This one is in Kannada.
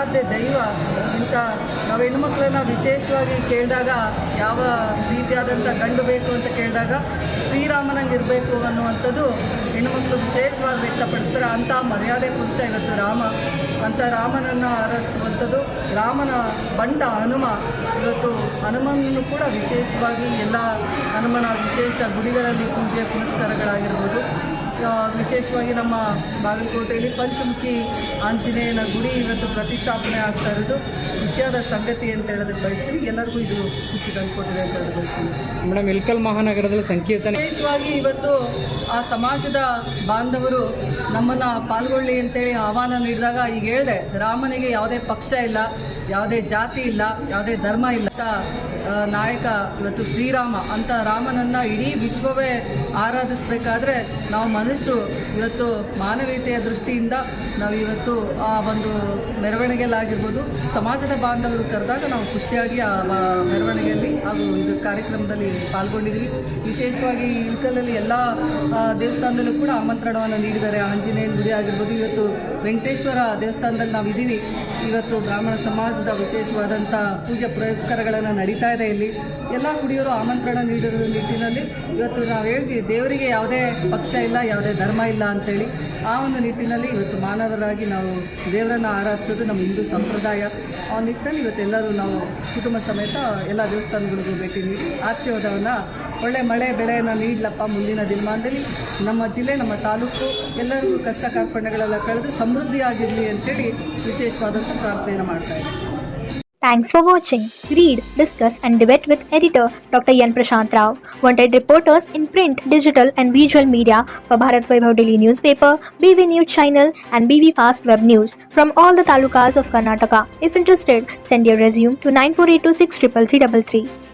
ಆರಾಧ್ಯ ದೈವ ಇಂಥ ನಾವು ಹೆಣ್ಮಕ್ಳನ್ನ ವಿಶೇಷವಾಗಿ ಕೇಳಿದಾಗ ಯಾವ ರೀತಿಯಾದಂಥ ಗಂಡು ಬೇಕು ಅಂತ ಕೇಳಿದಾಗ ಶ್ರೀರಾಮನಂಗೆ ಇರಬೇಕು ಅನ್ನುವಂಥದ್ದು ಹೆಣ್ಮಕ್ಳು ವಿಶೇಷವಾಗಿ ವ್ಯಕ್ತಪಡಿಸ್ತಾರೆ. ಅಂಥ ಮರ್ಯಾದೆ ಪುರುಷ ಇವತ್ತು ರಾಮ ಅಂಥ ರಾಮನನ್ನು ಆರಾಧಿಸುವಂಥದ್ದು ರಾಮನ ಬಂಡ ಹನುಮ. ಇವತ್ತು ಹನುಮನನ್ನು ಕೂಡ ವಿಶೇಷವಾಗಿ ಎಲ್ಲ ಹನುಮನ ವಿಶೇಷ ಗುಡಿಗಳಲ್ಲಿ ಪೂಜೆ ಪುನಸ್ಕಾರಗಳಾಗಿರ್ಬೋದು. ವಿಶೇಷವಾಗಿ ನಮ್ಮ ಬಾಗಲಕೋಟೆಯಲ್ಲಿ ಪಂಚಮುಖಿ ಆಂಜನೇಯನ ಗುಡಿ ಇವತ್ತು ಪ್ರತಿಷ್ಠಾಪನೆ ಆಗ್ತಾ ಇರೋದು. ವಿಷಯದ ಸಂಗತಿ ಅಂತ ಹೇಳೋದಕ್ಕೆ ಬಯಸ್ತೀನಿ. ಎಲ್ಲರಿಗೂ ಇದು ಖುಷಿ ತಂದುಕೊಟ್ಟಿದೆ ಅಂತ ಹೇಳೋದು ಬಯಸ್ತೀನಿ. ಮೇಡಮ್ ಇಲ್ಕಲ್ ಮಹಾನಗರದಲ್ಲಿ ಸಂಕೀರ್ತನೆ ವಿಶೇಷವಾಗಿ ಇವತ್ತು ಆ ಸಮಾಜದ ಬಾಂಧವರು ನಮ್ಮನ್ನು ಪಾಲ್ಗೊಳ್ಳಿ ಅಂತೇಳಿ ಆಹ್ವಾನ ನೀಡಿದಾಗ ಈಗ ಹೇಳಿದೆ ರಾಮನಿಗೆ ಯಾವುದೇ ಪಕ್ಷ ಇಲ್ಲ ಯಾವುದೇ ಜಾತಿ ಇಲ್ಲ ಯಾವುದೇ ಧರ್ಮ ಇಲ್ಲ. ಅಂತ, ನಾಯಕ ಇವತ್ತು ಶ್ರೀರಾಮ ಅಂತ ರಾಮನನ್ನ ಇಡೀ ವಿಶ್ವವೇ ಆರಾಧಿಸಬೇಕಾದ್ರೆ ನಾವು ಮನುಷ್ಯರು ಇವತ್ತು ಮಾನವೀಯತೆಯ ದೃಷ್ಟಿಯಿಂದ ನಾವು ಇವತ್ತು ಆ ಒಂದು ಮೆರವಣಿಗೆಯಲ್ಲಾಗಿರ್ಬೋದು. ಸಮಾಜದ ಬಾಂಧವರು ಕರೆದಾಗ ನಾವು ಖುಷಿಯಾಗಿ ಆ ಮೆರವಣಿಗೆಯಲ್ಲಿ ಹಾಗೂ ಇದು ಕಾರ್ಯಕ್ರಮದಲ್ಲಿ ಪಾಲ್ಗೊಂಡಿದ್ವಿ ವಿಶೇಷವಾಗಿ ಇಳ್ಕಲಲ್ಲಿ ಎಲ್ಲ ದೇವಸ್ಥಾನದಲ್ಲೂ ಕೂಡ ಆಮಂತ್ರಣವನ್ನು ನೀಡಿದ್ದಾರೆ. ಆಂಜನೇಯನ ಗುಡಿ ಆಗಿರ್ಬೋದು, ಇವತ್ತು ವೆಂಕಟೇಶ್ವರ ದೇವಸ್ಥಾನದಲ್ಲಿ ನಾವು ಇದ್ದೀವಿ ಇವತ್ತು ಬ್ರಾಹ್ಮಣ ಸಮಾಜದ ವಿಶೇಷವಾದಂಥ ಪೂಜೆ ಪುರಸ್ಕಾರಗಳನ್ನು ನಡೀತಾ ಇದೆ ಇಲ್ಲಿ. ಎಲ್ಲ ಕುಡಿಯೋರು ಆಮಂತ್ರಣ ನೀಡಿರೋ ನಿಟ್ಟಿನಲ್ಲಿ ಇವತ್ತು ನಾವು ಹೇಳ್ತೀವಿ, ದೇವರಿಗೆ ಯಾವುದೇ ಪಕ್ಷ ಇಲ್ಲ, ಯಾವುದೇ ಧರ್ಮ ಇಲ್ಲ ಅಂತೇಳಿ. ಆ ಒಂದು ನಿಟ್ಟಿನಲ್ಲಿ ಇವತ್ತು ಮಾನವರಾಗಿ ನಾವು ದೇವರನ್ನು ಆರಾಧಿಸೋದು ನಮ್ಮ ಹಿಂದೂ ಸಂಪ್ರದಾಯ. ಆ ನಿಟ್ಟಿನಲ್ಲಿ ಇವತ್ತೆಲ್ಲರೂ ನಾವು ಕುಟುಂಬ ಸಮೇತ ಎಲ್ಲ ದೇವಸ್ಥಾನಗಳಿಗೂ ಭೇಟಿ ನೀಡಿ ಆಶೀರ್ವಾದವನ್ನು ಒಳ್ಳೆ ಮಳೆ ಬೆಳೆಯನ್ನು ನೀಡಲಪ್ಪ ಮುಂದಿನ ದಿನಮಾನದಲ್ಲಿ ನಮ್ಮ ಜಿಲ್ಲೆ ನಮ್ಮ ತಾಲೂಕು ಎಲ್ಲರಿಗೂ ಕಷ್ಟ ಕಾರ್ಪಣ್ಯಗಳೆಲ್ಲ ಕಳೆದು ಸಮೃದ್ಧಿಯಾಗಿರಲಿ ಅಂತೇಳಿ ವಿಶೇಷವಾದಂಥ ಪ್ರಾರ್ಥನೆಯನ್ನು ಮಾಡ್ತಾ ಇದ್ದೀವಿ Thanks for watching. Read, discuss, and debate with editor Dr. Yan Prashant Rao. Wanted reporters in print, digital, and visual media for Bharat Vaibhav Daily Newspaper, BV News Channel, and BV Fast Web News from all the talukas of Karnataka. If interested, send your resume to 9482633333.